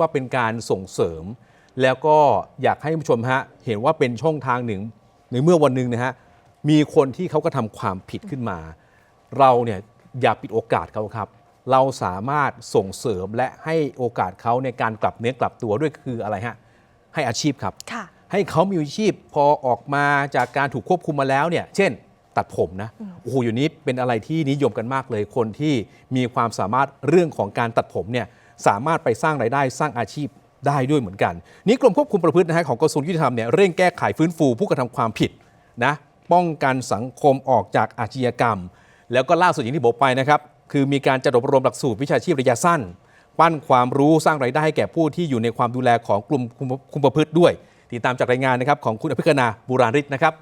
ว่าเป็นการส่งเสริม แล้วก็อยากให้ผู้ชมฮะเห็นว่าเป็นช่องทางหนึ่ง ในเมื่อวันหนึ่งนะฮะมีคนที่เขาก็ทำความผิดขึ้นมา เราเนี่ยอย่าปิดโอกาสเขาครับ เราสามารถส่งเสริมและให้โอกาสเขาในการกลับเนื้อกลับตัวด้วยคืออะไรฮะให้อาชีพครับ ค่ะ ให้เขามีอาชีพพอออกมาจากการถูกควบคุมมาแล้วเนี่ย เช่น ตัดผมนะ โอ้โหอยู่นี้เป็นอะไรที่นิยมกันมากเลย คนที่มีความสามารถเรื่องของการตัดผมเนี่ย สามารถไปสร้างรายได้สร้างอาชีพได้ด้วยเหมือนกัน นี่กรมควบคุมประพฤตินะฮะของกระทรวงยุติธรรมเนี่ยเร่งแก้ไขฟื้นฟูผู้กระทำความผิดนะป้องกันสังคมออกจากอาชญากรรม แล้วก็ล่าสุดอย่างที่บอกไปนะครับคือมีการจัดอบรมหลักสูตรวิชาชีพระยะสั้น ปั้นความรู้สร้างรายได้ให้แก่ผู้ที่อยู่ในความดูแลของกลุ่มคุมประพฤติด้วย ติดตามจากรายงานนะครับของคุณอภิคณาบุราริศนะครับ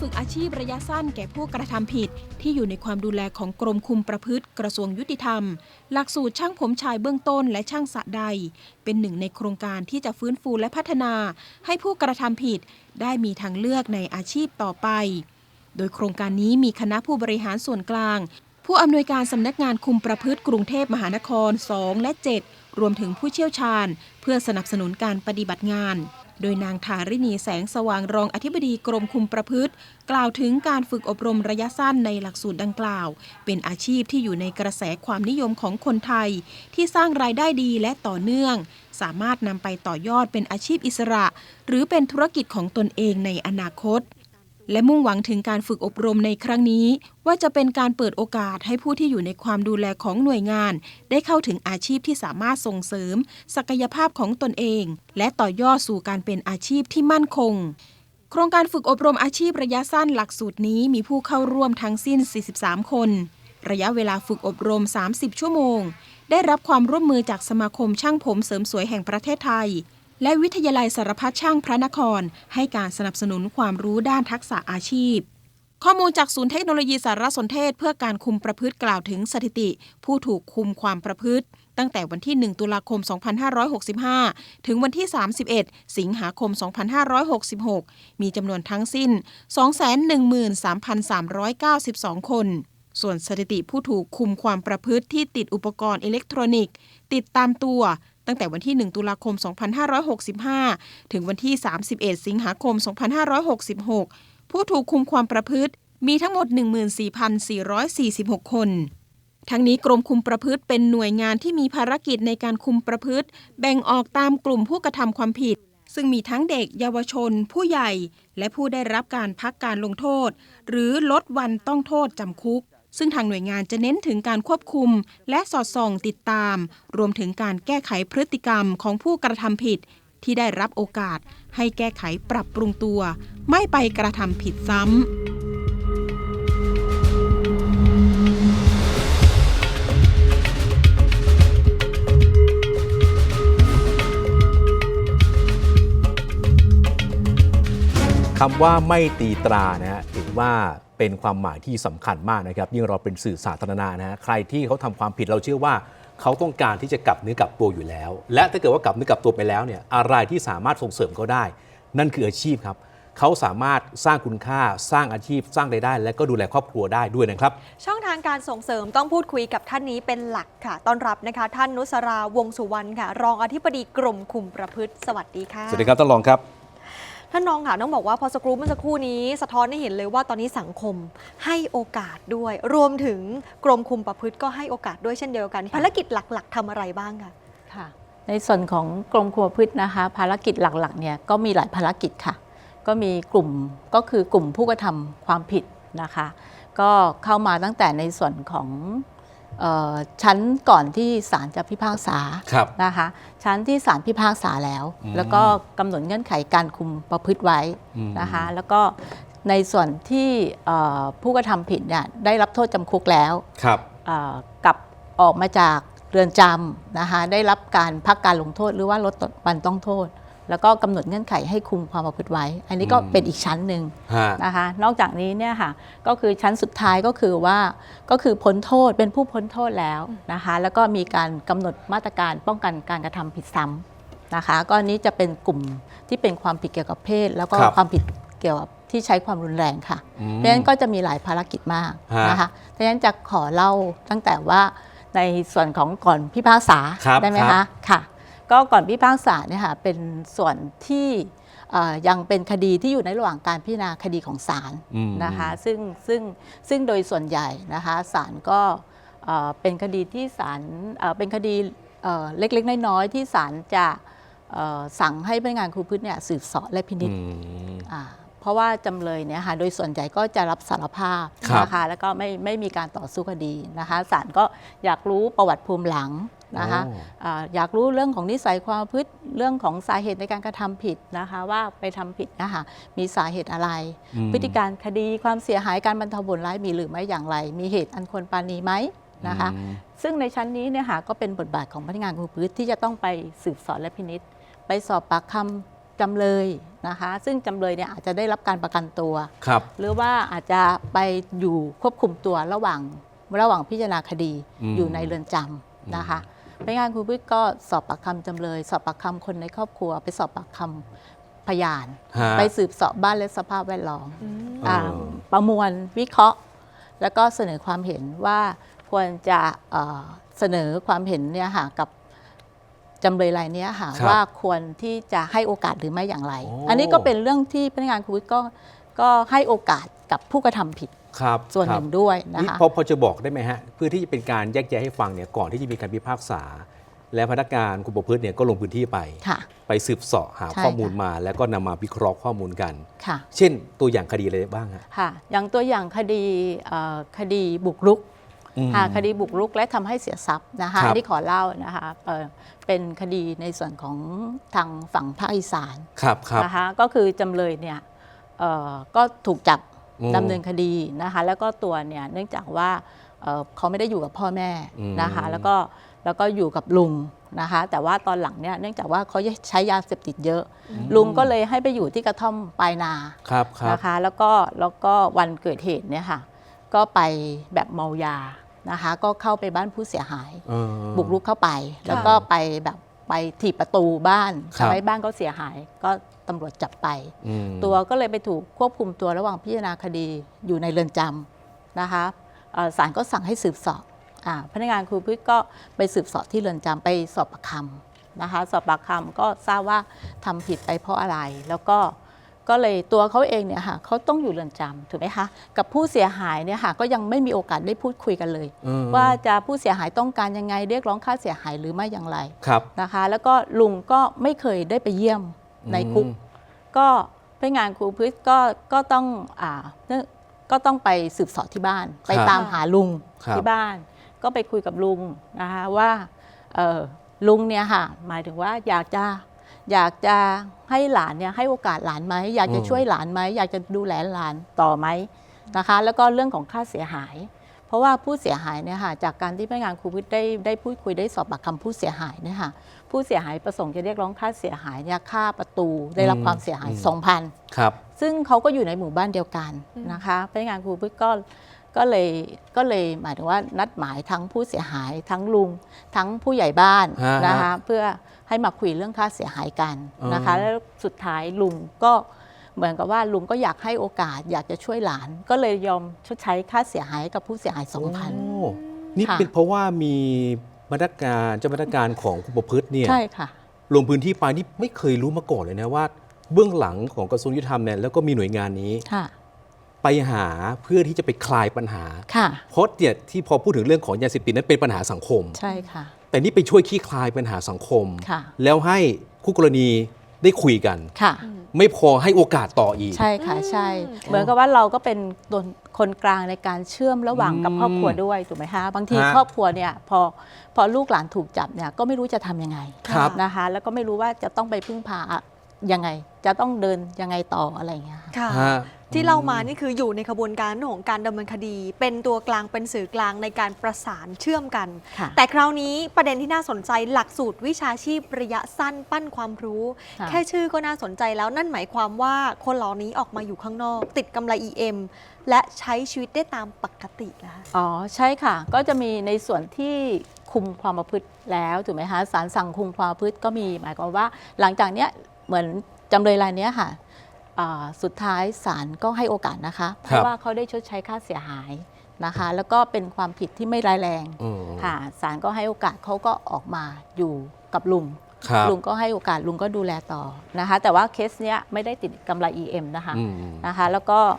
ฝึกอาชีพระยะสั้นแก่ผู้กระทำผิด ที่อยู่ในความดูแลของกรมคุมประพฤติกระทรวงยุติธรรม หลักสูตรช่างผมชายเบื้องต้นและช่างสะใด เป็นหนึ่งในโครงการที่จะฟื้นฟูและพัฒนา ให้ผู้กระทำผิด ได้มีทางเลือกในอาชีพต่อไป โดยโครงการนี้มีคณะผู้บริหารส่วนกลาง ผู้อำนวยการสำนักงานคุมประพฤติกรุงเทพมหานคร 2 และ 7 รวมถึงผู้เชี่ยวชาญ เพื่อสนับสนุนการปฏิบัติงาน โดยนางทาริณีแสงสว่างรองอธิบดีกรมคุมประพฤติ กล่าวถึงการฝึกอบรมระยะสั้นในหลักสูตรดังกล่าว เป็นอาชีพที่อยู่ในกระแสความนิยมของคนไทย ที่สร้างรายได้ดีและต่อเนื่อง สามารถนำไปต่อยอดเป็นอาชีพอิสระ หรือเป็นธุรกิจของตนเองในอนาคต และมุ่งหวังถึงการฝึกอบรมในครั้งนี้ ว่าจะเป็นการเปิดโอกาสให้ผู้ที่อยู่ในความดูแลของหน่วยงาน ได้เข้าถึงอาชีพที่สามารถส่งเสริม ศักยภาพของตนเอง และต่อยอดสู่การเป็นอาชีพที่มั่นคงโครงการฝึกอบรมอาชีพระยะสั้นหลักสูตรนี้มีผู้เข้าร่วมทั้งสิ้น 43 คน ระยะเวลาฝึกอบรม 30 ชั่วโมง ได้รับความร่วมมือจากสมาคมช่างผมเสริมสวยแห่งประเทศไทย และวิทยาลัยสารพัดช่างพระนคร ให้การสนับสนุนความรู้ด้านทักษะอาชีพ ข้อมูลจากศูนย์เทคโนโลยีสารสนเทศ เพื่อการคุมประพฤติกล่าวถึงสถิติ ผู้ถูกคุมความประพฤติ ตั้งแต่วันที่ 1 ตุลาคม 2565 ถึงวันที่ 31 สิงหาคม 2566 มีจำนวนทั้งสิ้น 213,392 คนส่วนสถิติผู้ถูกคุมความประพฤติที่ติดอุปกรณ์อิเล็กทรอนิกส์ ติดตามตัว ตั้งแต่วันที่ 1 ตุลาคม 2565 ถึงวันที่ 31 สิงหาคม 2566 ผู้ถูกคุมความประพฤติมีทั้งหมด 14,446 คน ทั้งนี้กรมคุมประพฤติเป็นหน่วยงานที่มีภารกิจในการคุมประพฤติ แบ่งออกตามกลุ่มผู้กระทำความผิด ซึ่งมีทั้งเด็กเยาวชน ผู้ใหญ่ และผู้ได้รับการพักการลงโทษ หรือลดวันต้องโทษจำคุก ซึ่งทางหน่วยงานจะเน้นถึงการควบคุม และสอดส่องติดตาม รวมถึงการแก้ไขพฤติกรรมของผู้กระทำผิด ที่ได้รับโอกาส ให้แก้ไขปรับปรุงตัว ไม่ไปกระทำผิดซ้ำคำว่าไม่ตีตรานะฮะถือว่า เป็นความหมายที่สำคัญมากนะครับ ยิ่งเราเป็นสื่อสาธารณะนะฮะใครที่เขาทำความผิดเราเชื่อว่าเขาต้องการที่จะกลับเนื้อกลับตัวอยู่แล้ว และถ้าเกิดว่ากลับเนื้อกลับตัวไปแล้วเนี่ยอะไรที่สามารถส่งเสริมเขาได้ นั่นคืออาชีพครับเขาสามารถสร้างคุณค่าสร้างอาชีพ สร้างรายได้ และก็ดูแลครอบครัวได้ด้วยนะครับ ช่องทางการส่งเสริมต้องพูดคุยกับท่านนี้เป็นหลักค่ะ ต้อนรับนะคะ ท่านนุสราวงศ์สุวรรณค่ะ รองอธิบดีกรมคุมประพฤติสวัสดีค่ะ สวัสดีครับท่านรองครับ ท่านรองค่ะต้องบอกว่าพอสกรูปเมื่อสักครู่นี้สะท้อนให้เห็นเลยว่าตอนนี้สังคมให้โอกาสด้วย รวมถึงกรมคุมประพฤติก็ให้โอกาสด้วยเช่นเดียวกัน ภารกิจหลักๆทำอะไรบ้างคะค่ะ ในส่วนของกรมคุมประพฤตินะคะ ภารกิจหลักๆเนี่ยก็มีหลายภารกิจค่ะ ก็มีกลุ่มก็คือกลุ่มผู้กระทำความผิดนะคะ ก็เข้ามาตั้งแต่ในส่วนของเออ ชั้นก่อนที่ศาลจะพิพากษาครับนะคะชั้นที่ศาลพิพากษาแล้วอืมแล้วก็กำหนดเงื่อนไขการคุมประพฤติไว้อืมนะคะแล้วก็ในส่วนที่เอ่อผู้กระทำผิดเนี่ยได้รับโทษจำคุกแล้วครับเอ่อกลับออกมาจากเรือนจำนะคะได้รับการพักการลงโทษหรือว่าลดวันต้องโทษ แล้วก็กำหนดเงื่อนไขให้คุมความประพฤติไว้ อันนี้ก็อืมเป็นอีกชั้นหนึ่งฮะนะคะ นอกจากนี้เนี่ยค่ะก็คือชั้นสุดท้ายก็คือว่าก็คือพ้นโทษเป็นผู้พ้นโทษแล้วนะคะ แล้วก็มีการกำหนดมาตรการป้องกันการกระทำผิดซ้ำนะคะก็อันนี้จะเป็นกลุ่มที่เป็นความผิดเกี่ยวกับเพศ แล้วก็ครับความผิดเกี่ยวกับที่ใช้ความรุนแรงค่ะอืมเพราะฉะนั้นก็จะมีหลายภารกิจมากฮะนะคะเพราะฉะนั้นจะขอเล่าตั้งแต่ว่าในส่วนของก่อนพิพากษาครับได้ไหมครัคะบค่ะ ก็ก่อนพิพากษาเนี่ยค่ะเป็นส่วนที่เอ่อยังเป็นคดีที่อยู่ในระหว่างการพิจารณาคดีของศาลอืมนะคะซึ่งซึ่งซึ่งโดยส่วนใหญ่นะคะศาลก็เอ่อเป็นคดีที่ศาลเอ่อเป็นคดีเอ่อเล็กๆ น้อยๆที่ศาลจะเอ่อสั่งให้พนักงานครูพืชเนี่ยสืบเสอบและพินิจอืมอ่า เพราะว่าจำเลยเนี่ยค่ะโดยส่วนใหญ่ก็จะรับสารภาพครับนะคะแล้วก็ไม่ไม่มีการต่อสู้คดีนะคะศาลก็อยากรู้ประวัติภูมิหลังนะคะโอ้อ่าอยากรู้เรื่องของนิสัยความประพฤติเรื่องของสาเหตุในการกระทำผิดนะคะว่าไปทำผิดนะคะมีสาเหตุอะไรอืมพฤติการคดีความเสียหายการบรรเทาผลร้ายมีหรือไม่อย่างไร มีเหตุอันควรปรานีไหมนะคะอืมซึ่งในชั้นนี้เนี่ยค่ะก็เป็นบทบาทของพนักงานคุมพืชที่จะต้องไปสืบสวนและพินิษไปสอบปากคำ จำเลยนะคะ ซึ่งจำเลยเนี่ยอาจจะได้รับการประกันตัว ครับ หรือว่าอาจจะไปอยู่ควบคุมตัวระหว่างระหว่างพิจารณาคดีอืม อยู่ในเรือนจำนะคะพนักงานคุมพืชก็สอบปากคำจำเลย สอบปากคำคนในครอบครัว ไปสอบปากคำพยาน ฮะ ไปสืบเสอบบ้านและสภาพแวดล้อมอืม อ่าเออ ประมวลวิเคราะห์ แล้วก็เสนอความเห็นว่าควรจะเอ่อเสนอความเห็นเนี่ยค่ะกับ จำเลยรายเนี้ยค่ะครับว่าควรที่จะให้โอกาสหรือไม่อย่างไร โอ้ อันนี้ก็เป็นเรื่องที่พนักงานคุยก็ก็ให้โอกาสกับผู้กระทำผิดครับส่วนคหรับนึ่งด้วยนะนี่คะ พอพอจะบอกได้ไหมฮะเพื่อที่จะเป็นการแยกแยะให้ฟังเนี่ยก่อนที่จะมีการพิพากษา และพนักงานคุมประพฤติเนี่ยก็ลงพื้นที่ไป ค่ะ ไปสืบเสาะหาใช่ข้อมูลค่ะ มา แล้วก็นำมาวิเคราะห์ข้อมูลกัน ค่ะ เช่นตัวอย่างคดีอะไรบ้างฮะ ค่ะ อย่างตัวอย่างคดีเอ่อคดีบุกรุกอืม ค่ะคดีบุกรุกและทำให้เสียทรัพย์นะคะครับอันนี้ขอเล่านะคะเอ่อเป็นคดีในส่วนของทางฝั่งภาคอีสานครับครับนะคะก็คือจำเลยเนี่ยเอ่อก็ถูกจับอืมดำเนินคดีนะคะแล้วก็ตัวเนี่ยเนื่องจากว่าเอ่อเขาไม่ได้อยู่กับพ่อแม่อืมนะคะแล้วก็แล้วก็อยู่กับลุงนะคะแต่ว่าตอนหลังเนี่ยเนื่องจากว่าเขาใช้ยาเสพติดเยอะ ลุงก็เลยให้ไปอยู่ที่กระท่อมปลายนาครับครับนะคะแล้วก็แล้วก็วันเกิดเหตุเนี่ยค่ะ ก็ไปแบบเมายานะคะ ก็เข้าไปบ้านผู้เสียหาย เออ บุกรุกเข้าไป แล้วก็ไปแบบไปถีบประตูบ้านครับ ทำให้บ้านเขาเสียหาย ก็ตำรวจจับไป อืมตัวก็เลยไปถูกควบคุมตัวระหว่างพิจารณาคดีอยู่ในเรือนจำนะคะเอ่อศาลก็สั่งให้สืบสอบอาพนักงานครูพืชก็ไปสืบสอบที่เรือนจำไปสอบปากคำนะคะ สอบปากคำก็ทราบว่าทำผิดไปเพราะอะไร แล้วก็ ก็เลยตัวเขาเองเนี่ยค่ะเขาต้องอยู่เรือนจำถูกไหมคะกับผู้เสียหายเนี่ยค่ะก็ยังไม่มีโอกาสได้พูดคุยกันเลยเออว่าจะผู้เสียหายต้องการยังไงเรียกร้องค่าเสียหายหรือไม่อย่างไรครับนะคะ แล้วก็ลุงก็ไม่เคยได้ไปเยี่ยมในคุกอืมก็พนักงานครูพืชก็ก็ต้องอ่าเนื่องก็ต้องไปสืบเสอบที่บ้าน ไปตามหาลุงครับที่บ้าน ก็ไปคุยกับลุงนะคะว่าเอ่อลุงเนี่ยค่ะหมายถึงว่าอยากจะ อยากจะให้หลานเนี่ยให้โอกาสหลานไหมอยากจะอืมช่วยหลานไหมอยากจะดูแลหลานต่อไหมนะคะ แล้วก็เรื่องของค่าเสียหาย เพราะว่าผู้เสียหายเนี่ยค่ะจากการที่พนักงานครูพืชได้ได้พูดคุยได้สอบปากคำผู้เสียหายเนี่ยค่ะผู้เสียหายประสงค์จะเรียกร้องค่าเสียหายเนี่ยค่าประตูได้รับอืมความเสียหายอืม2,000ครับซึ่งเขาก็อยู่ในหมู่บ้านเดียวกันนะคะพนักงานครูพืชก็ ก็เลยก็เลยหมายถึงว่านัดหมายทั้งผู้เสียหายทั้งลุง ทั้งผู้ใหญ่บ้านฮะนะคะเพื่อให้มาคุยเรื่องค่าเสียหายกันนะคะอ๋อแล้วสุดท้ายลุงก็เหมือนกับว่าลุงก็อยากให้โอกาสอยากจะช่วยหลาน ก็เลยยอมชดใช้ค่าเสียหายกับผู้เสียหาย2,000โอ้นี่ค่ะ เป็นเพราะว่ามีมาตรการเจ้าพนักงานของคุมประพฤติเนี่ย ใช่ค่ะ ลงพื้นที่ไปนี่ไม่เคยรู้มาก่อนเลยนะว่า เบื้องหลังของกระทรวงยุติธรรมเนี่ยแล้วก็มีหน่วยงานนี้ ค่ะ ไปหาเพื่อที่จะไปคลายปัญหา ค่ะ เพราะเนี่ยที่พอพูดถึงเรื่องของยาเสพติดนั้นเป็นปัญหาสังคม ใช่ค่ะ แต่นี่ไปช่วยคลี่คลายปัญหาสังคม ค่ะ แล้วให้คู่กรณีได้คุยกัน ค่ะ ไม่พอให้โอกาสต่ออีก ใช่ค่ะใช่อืมเหมือนกับว่าเราก็เป็นตัวคนกลางในการเชื่อมระหว่างกับอืมครอบครัวด้วยถูกไหมคะบางทีฮะครอบครัวเนี่ยพอพอลูกหลานถูกจับเนี่ยก็ไม่รู้จะทำยังไงครับ นะคะ แล้วก็ไม่รู้ว่าจะต้องไปพึ่งพายังไง จะต้องเดินยังไงต่ออะไรอย่างเงี้ยค่ะ ค่ะฮะ ที่เล่ามานี่คืออยู่ในขบวนการของการดำเนินคดี เป็นตัวกลางเป็นสื่อกลางในการประสานเชื่อมกัน ค่ะแต่คราวนี้ประเด็นที่น่าสนใจหลักสูตรวิชาชีพระยะสั้นปั้นความรู้ ค่ะ แค่ชื่อก็น่าสนใจแล้วนั่นหมายความว่าคนเหล่านี้ออกมาอยู่ข้างนอก ติดกำไร EM และใช้ชีวิตได้ตามปกติแล้ว อ๋อใช่ค่ะ ก็จะมีในส่วนที่คุมความประพฤติแล้วถูกไหมคะศาลสั่งคุมความประพฤติก็มีหมายความว่าหลังจากเนี้ยเหมือนจำเลยรายเนี้ยค่ะอ่า สุดท้ายศาลก็ให้โอกาสนะคะ เพครัราะบว่าเขาได้ชดใช้ค่าเสียหายนะคะ แล้วก็เป็นความผิดที่ไม่ร้ายแรงอืมค่ะศาลก็ให้โอกาสเขาก็ออกมาอยู่กับลุงครับลุงก็ให้โอกาสลุงก็ดูแลต่อนะคะ แต่ว่าเคสเนี้ยไม่ได้ติดกำไร EM นะคะอืมนะคะ แล้วก็เอ่อ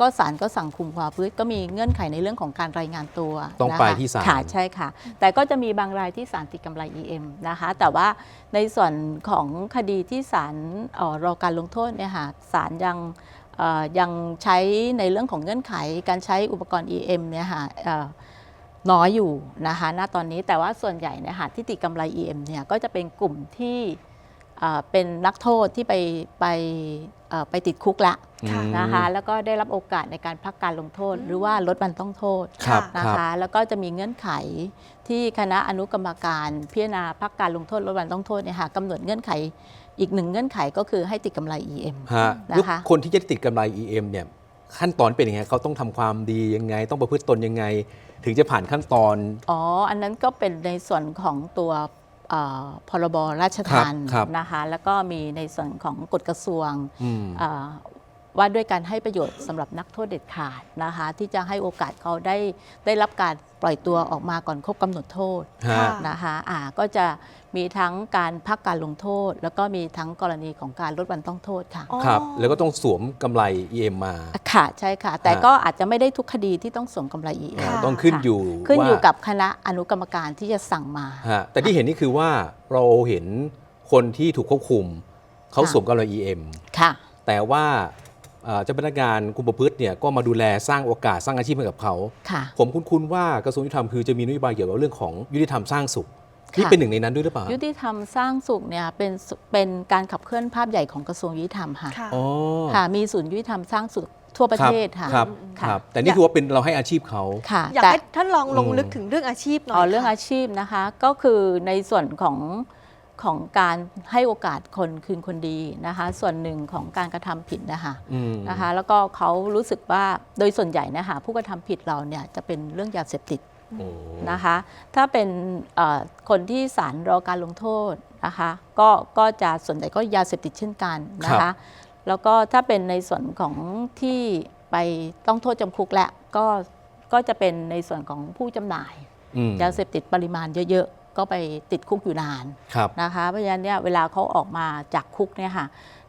ก็ศาลก็สั่งคุมความประพฤติก็มีเงื่อนไขในเรื่องของการรายงานตัวต้องนะคะไปที่ศาลค่ะใช่ค่ะ แต่ก็จะมีบางรายที่ศาลติดกำไร EM นะคะ แต่ว่าในส่วนของคดีที่ศาลเอ่อรอการลงโทษเนี่ยค่ะศาลยังเอ่อยังใช้ในเรื่องของเงื่อนไขการใช้อุปกรณ์ EM เนี่ยค่ะเอ่อน้อยอยู่นะคะณตอนนี้แต่ว่าส่วนใหญ่เนี่ยค่ะที่ติดกำไร EM เนี่ยก็จะเป็นกลุ่มที่ เอ่อเป็นนักโทษที่ไปไปเอ่อไปติดคุกละค่ะอืมนะคะแล้วก็ได้รับโอกาสในการพักการลงโทษ หรือว่าลดวันต้องโทษครับนะครัคะบแล้วก็จะมีเงื่อนไขที่คณะอนุกรรมการพิจารณาพักการลงโทษลดวันต้องโทษเนี่ยค่ะกำหนดเงื่อนไขอีกหนึ่งเงื่อนไขก็คือให้ติดกำไร EM ฮะนะคะแล้วคนที่จะติดกำไร EM เนี่ยขั้นตอนเป็นยังไงเขาต้องทำความดียังไง ต้องประพฤติตนยังไง ถึงจะผ่านขั้นตอน อ๋อ อันนั้นก็เป็นในส่วนของตัวเอ่อ พรบราชทานครับครับนะคะแล้วก็มีในส่วนของกฎกระทรวงอืมเอ่อ ว่าด้วยการให้ประโยชน์สำหรับนักโทษเด็ดขาดนะคะที่จะให้โอกาสเขาได้ได้รับการปล่อยตัวออกมาก่อนครบกำหนดโทษฮะค่ะนะคะอ่าก็จะมีทั้งการพักการลงโทษ แล้วก็มีทั้งกรณีของการลดวันต้องโทษค่ะอ๋อครับแล้วก็ต้องสวมกำไร EM มาค่ะใช่ค่ะ แต่ฮะก็อาจจะไม่ได้ทุกคดีที่ต้องสวมกำไร EM ค่ะต้องขึ้นอยู่ขึ้นอยู่ว่ากับคณะอนุกรรมการที่จะสั่งมาฮะแต่ที่เห็นนี่คือว่าเราเห็นคนที่ถูกควบคุมเขาค่ะสวมกำไร EM ค่ะ แต่ว่า เอ่อเจ้าพนักงานคุมประพฤติเนี่ยก็มาดูแลสร้างโอกาสสร้างอาชีพให้กับเขา ค่ะ ผมคุ้นๆว่ากระทรวงยุติธรรมคือจะมีนโยบายเกี่ยวกับเรื่องของยุติธรรมสร้างสุขค่ะนี่เป็นหนึ่งในนั้นด้วยหรือเปล่ายุติธรรมสร้างสุขเนี่ยเป็นสเป็นการขับเคลื่อนภาพใหญ่ของกระทรวงยุติธรรมค่ะ ค่ะ อ๋อค่ะ มีศูนย์ยุติธรรมสร้างสุขทั่วประเทศค่ะ ครับค่ะ ครับ แต่นี่คือว่าเป็นเราให้อาชีพเขา ค่ะอยากแต่ให้ท่านลองลงอืมลึกถึงเรื่องอาชีพหน่อยอ๋อเรื่องค่ะ อาชีพนะคะ ก็คือในส่วนของ ของการให้โอกาสคนคืนคนดีนะคะ ส่วนหนึ่งของการกระทำผิดนะคะอืมนะคะ แล้วก็เขารู้สึกว่าโดยส่วนใหญ่นะคะผู้กระทำผิดเราเนี่ยจะเป็นเรื่องยาเสพติดโอ้นะคะ ถ้าเป็นเอ่อคนที่ศาลรอการลงโทษนะคะก็ก็จะส่วนใหญ่ก็ยาเสพติดเช่นกันนะคะ แล้วก็ถ้าเป็นในส่วนของที่ไปต้องโทษจำคุกแหละก็ก็จะเป็นในส่วนของผู้จำหน่ายอืมยาเสพติดปริมาณเยอะๆ ก็ไปติดคุกอยู่นานครับนะคะเพราะฉะนั้นเนี่ยเวลาเขาออกมาจากคุกเนี่ยค่ะ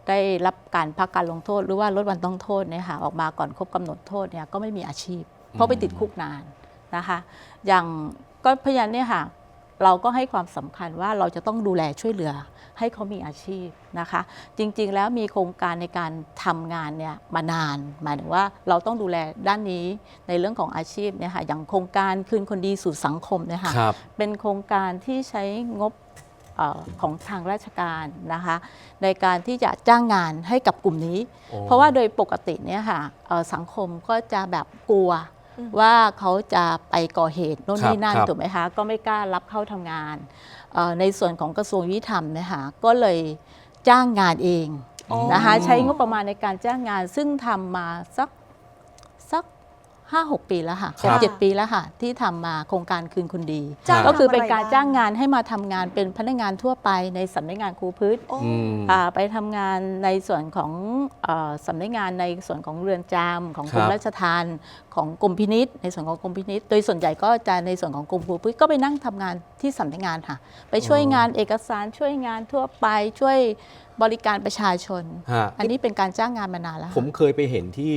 ได้รับการพักการลงโทษหรือว่าลดวันต้องโทษเนี่ยค่ะออกมาก่อนครบกำหนดโทษเนี่ยก็ไม่มีอาชีพ เพราะไปติดคุกนานนะคะ อย่างก็เพราะฉะนั้นเนี่ยค่ะเราก็ให้ความสำคัญว่าเราจะต้องดูแลช่วยเหลือ ให้เขามีอาชีพนะคะ จริงๆแล้วมีโครงการในการทำงานเนี่ยมานาน หมายถึงว่าเราต้องดูแลด้านนี้ในเรื่องของอาชีพเนี่ยค่ะอย่างโครงการคืนคนดีสู่สังคมเนี่ยค่ะครับเป็นโครงการที่ใช้งบเออของทางราชการนะคะ ในการที่จะจ้างงานให้กับกลุ่มนี้โอ้เพราะว่าโดยปกติเนี่ยค่ะเอ่อสังคมก็จะแบบกลัวอืม ว่าเขาจะไปก่อเหตุโน่นครับนี่นั่นครับถูกไหมคะก็ไม่กล้ารับเข้าทำงานเอ่อในส่วนของกระทรวงยุติธรรมเนะคะก็เลยจ้างงานเองอ๋อนะคะใช้งบประมาณในการจ้างงานซึ่งทำมาสักสัก ห้าหกปีแล้วค่ะคหรับกเจ็ดปีแล้วค่ะ ที่ทำมาโครงการคืนคนดี จ้าง ก็คือเป็นทำะไการจ้างงานให้มาทำงานเป็นพนักงานทั่วไปในสำนักงานครูพืชโอ้ อืม อ่าไปทำงานในส่วนของเออสำนักงานในส่วนของเรือนจำของกรคมรับ ราชทานของกรมพินิษในส่วนของกรมพินิษโดยส่วนใหญ่ก็จะในส่วนของกรมครูพืชก็ไปนั่งทำงานที่สำนักงานค่ะ ไปช่วยงานเอกสารช่วยงานทั่วไปช่วยบริการประชาชน ฮะอันนี้เป็นการจ้างงานมานานแล้วผมเคยไปเห็นที่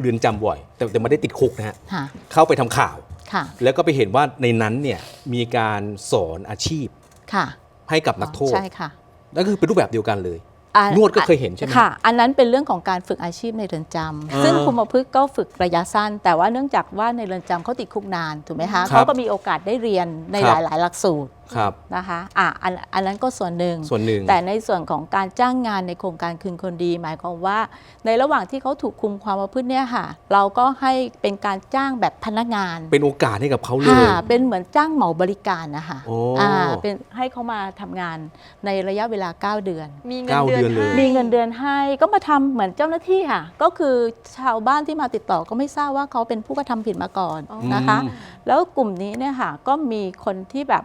เรือนจำบ่อย แต่แต่ไม่ได้ติดคุกนะฮะค่ะเข้าไปทำข่าว ค่ะแล้วก็ไปเห็นว่าในนั้นเนี่ยมีการสอนอาชีพค่ะให้กับนักโทษใช่ค่ะนั่นก็คือเป็นรูปแบบเดียวกันเลย อะนวดก็เคยเห็นใช่ไหม ค่ะ อันนั้นเป็นเรื่องของการฝึกอาชีพในเรือนจำอ่าซึ่งคุมประพฤกษ์ก็ฝึกระยะสั้น แต่ว่าเนื่องจากว่าในเรือนจำเขาติดคุกนานถูกไหมคะครับเขาก็มีโอกาสได้เรียนในครัหบ ลาย ๆ หลักสูตร ครับ นะคะอะอันอันนั้นก็ส่วนหนึ่ง ส่วนหนึ่ง แต่ในส่วนของการจ้างงานในโครงการคืนคนดี หมายความว่า ในระหว่างที่เขาถูกคุมความประพฤติเนี่ยค่ะ เราก็ให้เป็นการจ้างแบบพนักงานเป็นโอกาสให้กับเขาเลย ค่ะเป็นเหมือนจ้างเหมาบริการนะคะโอ้ อ่าเป็นให้เขามาทำงานในระยะเวลา 9 เดือน มีเงินเก้าเดือนเดือนเลย ให้ มีเงินเดือนให้ก็มาทำเหมือนเจ้าหน้าที่ค่ะ ก็คือชาวบ้านที่มาติดต่อก็ไม่ทราบว่าเขาเป็นผู้กระทำผิดมาก่อนอ๋อนะคะ อืม แล้วกลุ่มนี้เนี่ยค่ะก็มีคนที่แบบ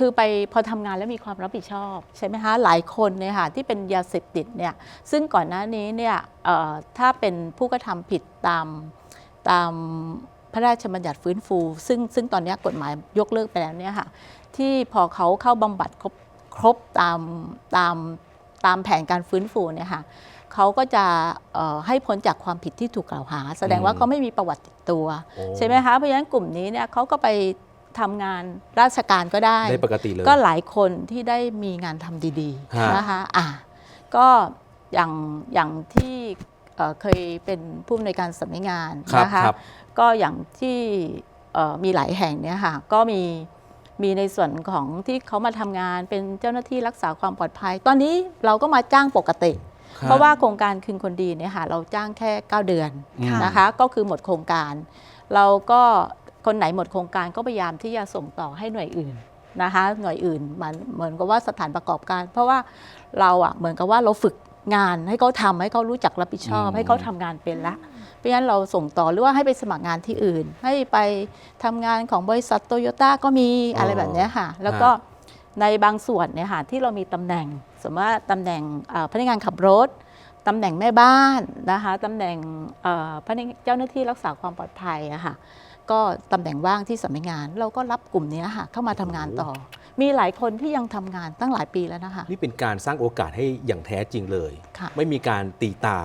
คือไปพอทำงานแล้วมีความรับผิดชอบใช่ไหมคะหลายคนเนี่ยค่ะที่เป็นยาเสพติดเนี่ยซึ่งก่อนหน้านี้เนี่ยเอ่อถ้าเป็นผู้กระทำผิดตามตามพระราชบัญญัติฟื้นฟู ซึ่งซึ่งตอนนี้กฎหมายยกเลิกไปแล้วเนี่ยค่ะที่พอเขาเข้าบำบัดครบครบตามตามตามแผนการฟื้นฟูเนี่ยค่ะเขาก็จะเอ่อให้พ้นจากความผิดที่ถูกกล่าวหา แสดงว่าอืมเขาไม่มีประวัติติดตัวโอ้ใช่ไหมคะเพราะฉะนั้นกลุ่มนี้เนี่ยเขาก็ไป ทำงานราชการก็ได้ ได้ปกติเลย ก็หลายคนที่ได้มีงานทำดีฮะ ๆนะคะอะก็อย่างอย่างที่เอ่อเคยเป็นผู้อำนวยการสำนักงานครับนะคะ ครับ ก็อย่างที่เอ่อมีหลายแห่งเนี่ยค่ะก็มีมีในส่วนของที่เขามาทำงานเป็นเจ้าหน้าที่รักษาความปลอดภัย ตอนนี้เราก็มาจ้างปกติครับเพราะว่าโครงการคืนคนดีเนี่ยค่ะเราจ้างแค่ 9 เดือนอืมนะคะ ก็คือหมดโครงการ เราก็ คนไหนหมดโครงการก็พยายามที่จะส่งต่อให้หน่วยอื่นนะคะหน่วยอื่นมันเหมือนกับว่าสถานประกอบการ เพราะว่าเราอะเหมือนกับว่าเราฝึกงานให้เขาทำให้เขารู้จักรับผิดชอบอืมให้เขาทำงานเป็นละเพราะฉะนั้นเราส่งต่อหรือว่าให้ไปสมัครงานที่อื่น ให้ไปทำงานของบริษัทโตโยต้าก็มีอะไรแบบเนี้ยค่ะ แล้วก็ในบางส่วนเนี่ยค่ะที่เรามีตำแหน่ง สมมติว่าตำแหน่งเอ่อพนักงานขับรถตำแหน่งแม่บ้านนะคะตำแหน่งเอ่อพนักเจ้าหน้าที่รักษาความปลอดภัยอะค่ะ ก็ตำแหน่งว่างที่สำนักงาน เราก็รับกลุ่มนี้ค่ะเข้ามาทำงานต่อ มีหลายคนที่ยังทำงานตั้งหลายปีแล้วนะคะ นี่เป็นการสร้างโอกาสให้อย่างแท้จริงเลย ค่ะ ไม่มีการตีตา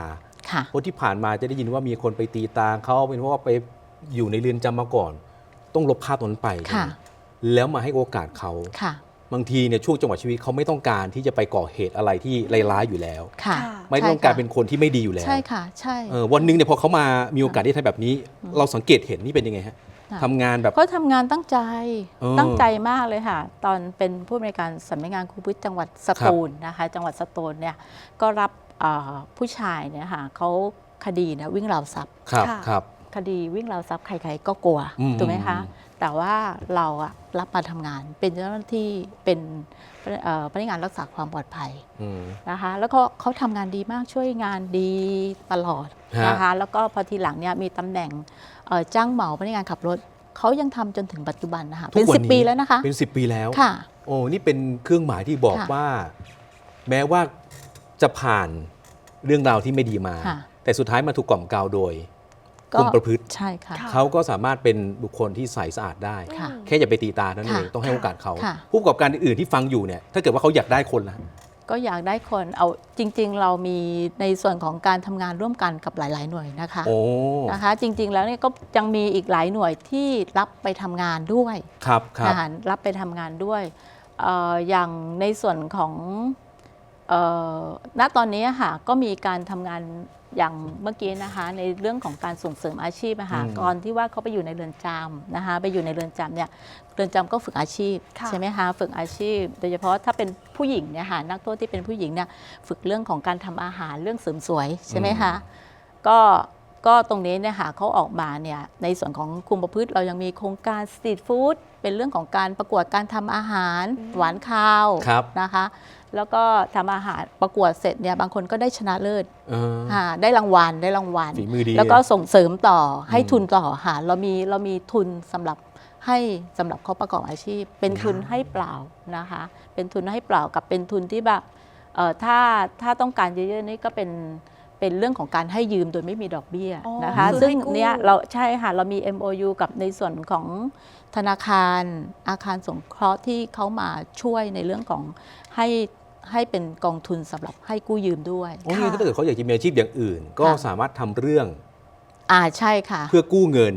ค่ะ เพราะที่ผ่านมาจะได้ยินว่ามีคนไปตีตาเขาเป็นเพราะว่าไปอยู่ในเรือนจำมาก่อน ต้องลบภาพตรงนั้นไป ค่ะ แล้วมาให้โอกาสเขา ค่ะ บางทีเนี่ยช่วงจังหวะชีวิตเขาไม่ต้องการที่จะไปก่อเหตุอะไรที่ร้ายๆอยู่แล้ว ค่ะค่ะไม่ต้องการเป็นคนที่ไม่ดีอยู่แล้วใช่ค่ะ ใช่ เออวันหนึงเนี่ยพอเขามามีโอกาสที่ทำแบบนี้ เราสังเกตเห็นนี่เป็นยังไงฮะค่ะ ทำงานแบบ เขาทำงานตั้งใจเออตั้งใจมากเลยค่ะ ตอนเป็นผู้อำนวยการสำนักงานครูพุทธจังหวัดสตูลนะคะ จังหวัดสตูลเนี่ยก็รับเอ่อผู้ชายเนี่ยค่ะเขาคดีเนี่ยวิ่งราวทรัพย์ ครับค่ะ ครับ คดีวิ่งราวทรัพย์ใครๆก็กลัวอืมถูกไหมคะอืมแต่ว่าเราอะรับมาทำงาน เป็นเจ้าหน้าที่เป็นเอ่อพนักงานรักษาความปลอดภัยอืมนะคะ แล้วก็เขาทำงานดีมากช่วยงานดีตลอดฮะนะคะ แล้วก็พอทีหลังเนี่ยมีตำแหน่งเอ่อจ้างเหมาพนักงานขับรถเขายังทำจนถึงปัจจุบันนะคะเป็นทุกวัสิบปีแล้วนะคะ เป็น 10 ปีแล้วค่ะ โอ้นี่เป็นเครื่องหมายที่บอกค่ะว่า แม้ว่าจะผ่านเรื่องราวที่ไม่ดีมาค่ะแต่สุดท้ายมาถูกกล่อมกล่าวโดยก็ คุมประพฤติ ใช่ค่ะค่ะ เขาก็สามารถเป็นบุคคลที่ใสสะอาดได้ ค่ะ แค่อย่าไปตีตาเท่านั้นค่ะเองต้องให้โอกาสเขา ค่ะ ผู้ประกอบการอื่นๆที่ฟังอยู่เนี่ยถ้าเกิดว่าเขาอยากได้คนละก็อยากได้คนเอาจริง ๆ เรามีในส่วนของการทำงานร่วมกันกับหลาย ๆ หน่วยนะคะโอ้นะคะ จริง ๆ แล้วเนี่ยก็ยังมีอีกหลายหน่วยที่รับไปทำงานด้วยครับครับ นะคะรับไปทำงานด้วยเอออย่างในส่วนของเออณตอนนี้ค่ะก็มีการทำงาน อย่างเมื่อกี้นะคะในเรื่องของการส่งเสริมอาชีพนะคะอืมก่อนที่ว่าเขาไปอยู่ในเรือนจำนะคะไปอยู่ในเรือนจำเนี่ยเรือนจำก็ฝึกอาชีพค่ะ ใช่ไหมคะฝึกอาชีพ โดยเฉพาะถ้าเป็นผู้หญิงเนี่ยค่ะนักโทษที่เป็นผู้หญิงเนี่ยฝึกเรื่องของการทำอาหารเรื่องเสริมสวยใช่ไหมคะก็ก็ตรงนี้เนี่ยค่ะเขาออกมาเนี่ยในส่วนของคุมประพฤติเรายังมีโครงการสตรีทฟู้ดเป็นเรื่องของการประกวดการทำอาหารอืมหวานข้าวครับ นะคะ แล้วก็ทำอาหารประกวดเสร็จเนี่ยบางคนก็ได้ชนะเลิศเออค่ะได้รางวัลได้รางวัล ฝีมือดี แล้วก็ส่งเสริมต่อให้อืมทุนต่อค่ะเรามีเรามีทุนสำหรับให้สำหรับเขาประกอบอาชีพ เป็นทุนให้เปล่านะคะ เป็นทุนให้เปล่ากับเป็นทุนที่แบบเอ่อถ้าถ้าต้องการเยอะๆนี่ก็เป็นเป็นเรื่องของการให้ยืมโดยไม่มีดอกเบี้ยอ๋อนะคะ คือซึ่งให้กู้ เนี้ยเราใช่ค่ะเรามี MOU กับในส่วนของธนาคารอาคารสงเคราะห์ที่เขามาช่วยในเรื่องของให้ ให้เป็นกองทุนสำหรับให้กู้ยืมด้วยโอ้นี่ถ้าเกิดเขาอยากจะมีอาชีพอย่างอื่น ก็ค่ะสามารถทำเรื่อง อ่าใช่ค่ะ เพื่อกู้เงิน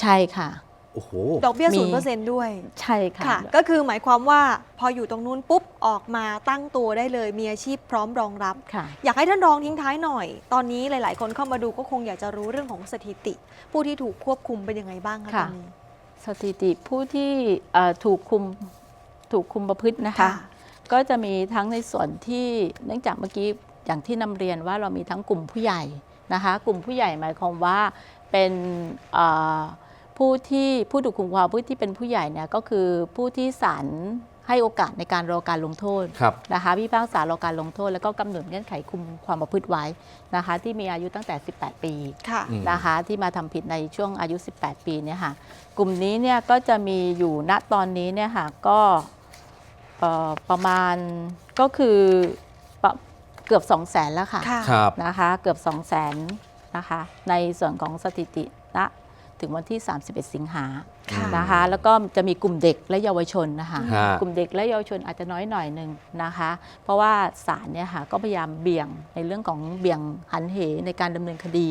ใช่ค่ะโอ้โหดอกเบี้ยมีศูนย์เปอร์เซ็นต์ด้วย ใช่ค่ะค่ะ ก็คือหมายความว่าพออยู่ตรงนู้นปุ๊บออกมาตั้งตัวได้เลย มีอาชีพพร้อมรองรับค่ะอยากให้ท่านรองทิ้งท้ายหน่อย ตอนนี้หลาย ๆ คนเข้ามาดูก็คงอยากจะรู้เรื่องของสถิติ ผู้ที่ถูกควบคุมเป็นยังไงบ้างคะตค่ะอนนี้สถิติผู้ที่เอ่อถูกคุมถูกคุมประพฤตินะคะค่ะ ก็จะมีทั้งในส่วนที่เนื่องจากเมื่อกี้อย่างที่นำเรียนว่าเรามีทั้งกลุ่มผู้ใหญ่นะคะ กลุ่มผู้ใหญ่หมายความว่าเป็นเอ่อผู้ที่ผู้ถูกคุมความประพฤติที่เป็นผู้ใหญ่เนี่ยก็คือผู้ที่ศาลให้โอกาสในการรอการลงโทษครับนะคะพิพากษารอการลงโทษ แล้วก็กำหนดเงื่อนไขคุมความประพฤติไว้นะคะ ที่มีอายุตั้งแต่ 18 ปีค่ะอืมนะคะที่มาทำผิดในช่วงอายุ 18 ปีเนี่ยค่ะกลุ่มนี้เนี่ยก็จะมีอยู่ณตอนนี้เนี่ยค่ะก็เอ่อ ประมาณก็คือประเกือบ 2 0 0แสนแล้วค่ะค่ะ ครับ นะคะเกือบ 2 0 0แสนนะคะในส่วนของสถิติณถึงวันที่ 31 สิงหาค่ะ นะคะแล้วก็จะมีกลุ่มเด็กและเยาวชนนะคะฮะ กลุ่มเด็กและเยาวชนอาจจะน้อยหน่อยหนึ่งนะคะ เพราะว่าศาลเนี่ยค่ะก็พยายามเบี่ยงในเรื่องของเบี่ยงหันเหในการดำเนินคดี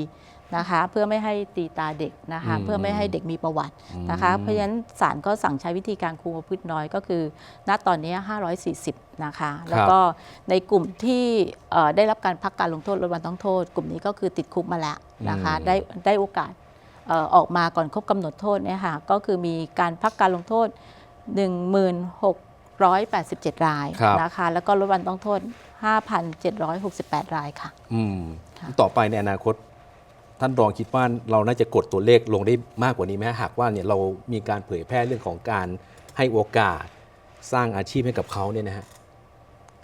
นะคะเพื่อไม่ให้ตีตาเด็กนะคะอืมเพื่อไม่ให้เด็กมีประวัตินะคะอืม เพราะฉะนั้นศาลก็สั่งใช้วิธีการคุมประพฤติน้อยก็คือ ณตอนนี้ 540 นะคะ แล้วก็ในกลุ่มที่เอ่อได้รับการพักการลงโทษลดวันต้องโทษ กลุ่มนี้ก็คือติดคุกมาแล้วนะคะอืม ได้ได้โอกาสเอ่อออกมาก่อนครบกำหนดโทษเนี่ยค่ะก็คือมีการพักการลงโทษ 1687 รายครับ นะคะแล้วก็ลดวันต้องโทษ 5,768 รายค่ะ อืมค่ะ ต่อไปในอนาคต ท่านรองคิดว่าเราน่าจะกดตัวเลขลงได้มากกว่านี้ไหมหากว่าเนี่ยเรามีการเผยแพร่เรื่องของการให้โอกาสสร้างอาชีพให้กับเขาเนี่ยนะฮะ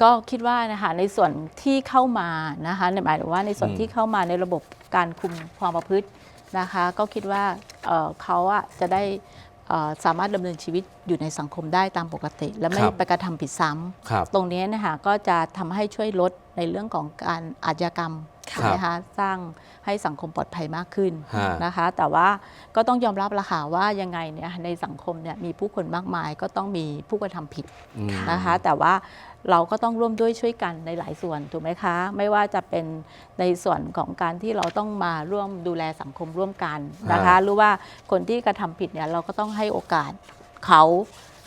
ก็คิดว่านะคะในส่วนที่เข้ามานะคะหมายถึงว่าในส่วนอืมที่เข้ามาในระบบการคุมความประพฤตินะคะ ก็คิดว่าเอ่อเขาอะจะได้เอ่อสามารถดำเนินชีวิตอยู่ในสังคมได้ตามปกติ และไม่ครับไปกระทำผิดซ้ำครับตรงนี้นะคะก็จะทำให้ช่วยลดในเรื่องของการอาชญากรรมครับนะคะสร้าง ให้สังคมปลอดภัยมากขึ้นฮะนะคะ แต่ว่าก็ต้องยอมรับละค่ะว่ายังไงเนี่ยในสังคมเนี่ยมีผู้คนมากมาย ก็ต้องมีผู้กระทำผิดอืมนะคะ แต่ว่าเราก็ต้องร่วมด้วยช่วยกันในหลายส่วนถูกไหมคะ ไม่ว่าจะเป็นในส่วนของการที่เราต้องมาร่วมดูแลสังคมร่วมกันนะคะฮะหรือว่าคนที่กระทำผิดเนี่ยเราก็ต้องให้โอกาสเขา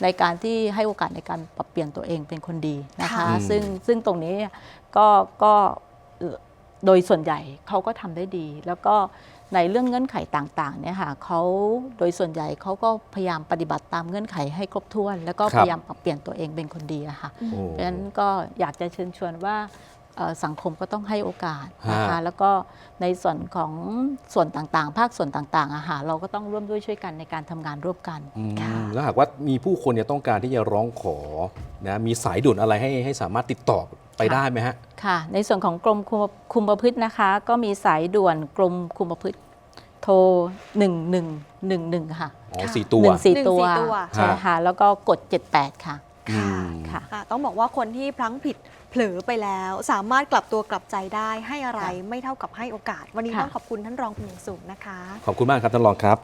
ในการที่ให้โอกาสในการปรับเปลี่ยนตัวเองเป็นคนดีนะคะค่ะซึ่งซึ่งตรงนี้ก็ก็เอ่อ โดยส่วนใหญ่เขาก็ทำได้ดี แล้วก็ในเรื่องเงื่อนไขต่างๆเนี่ยค่ะเขาโดยส่วนใหญ่เขาก็พยายามปฏิบัติตามเงื่อนไขให้ครบถ้วน แล้วก็ครับพยายามปรับเปลี่ยนตัวเองเป็นคนดีอะค่ะโอ้เพราะฉะนั้นก็อยากจะเชิญชวนว่าเอ่อ สังคมก็ต้องให้โอกาสนะคะฮะแล้วก็ในส่วนของส่วนต่างๆ ภาคส่วนต่างๆอะค่ะเราก็ต้องร่วมด้วยช่วยกันในการทำงานร่วมกันอืมค่ะแล้วหากว่ามีผู้คนเนี่ยต้องการที่จะร้องขอนะมีสายด่วนอะไรให้ให้สามารถติดต่อไปค่ะได้ไหมฮะค่ะ ในส่วนของกรมคุมคุมประพฤตินะคะ ก็มีสายด่วนกรมคุมประพฤติโทร1111 ค่ะอ๋อค่ะสี่ตัวหนึ่งสี่หนึ่งตัวสี่ตัวใช่ค่ะแล้วก็กด 78ค่ะอืมค่ะค่ะ ต้องบอกว่าคนที่พลั้งผิดเผลอไปแล้ว สามารถกลับตัวกลับใจได้ให้อะไรค่ะไม่เท่ากับให้โอกาส วันนี้ค่ะ ต้องขอบคุณท่านรองเป็นอย่างสูงนะคะ ขอบคุณมากครับท่านรองครับ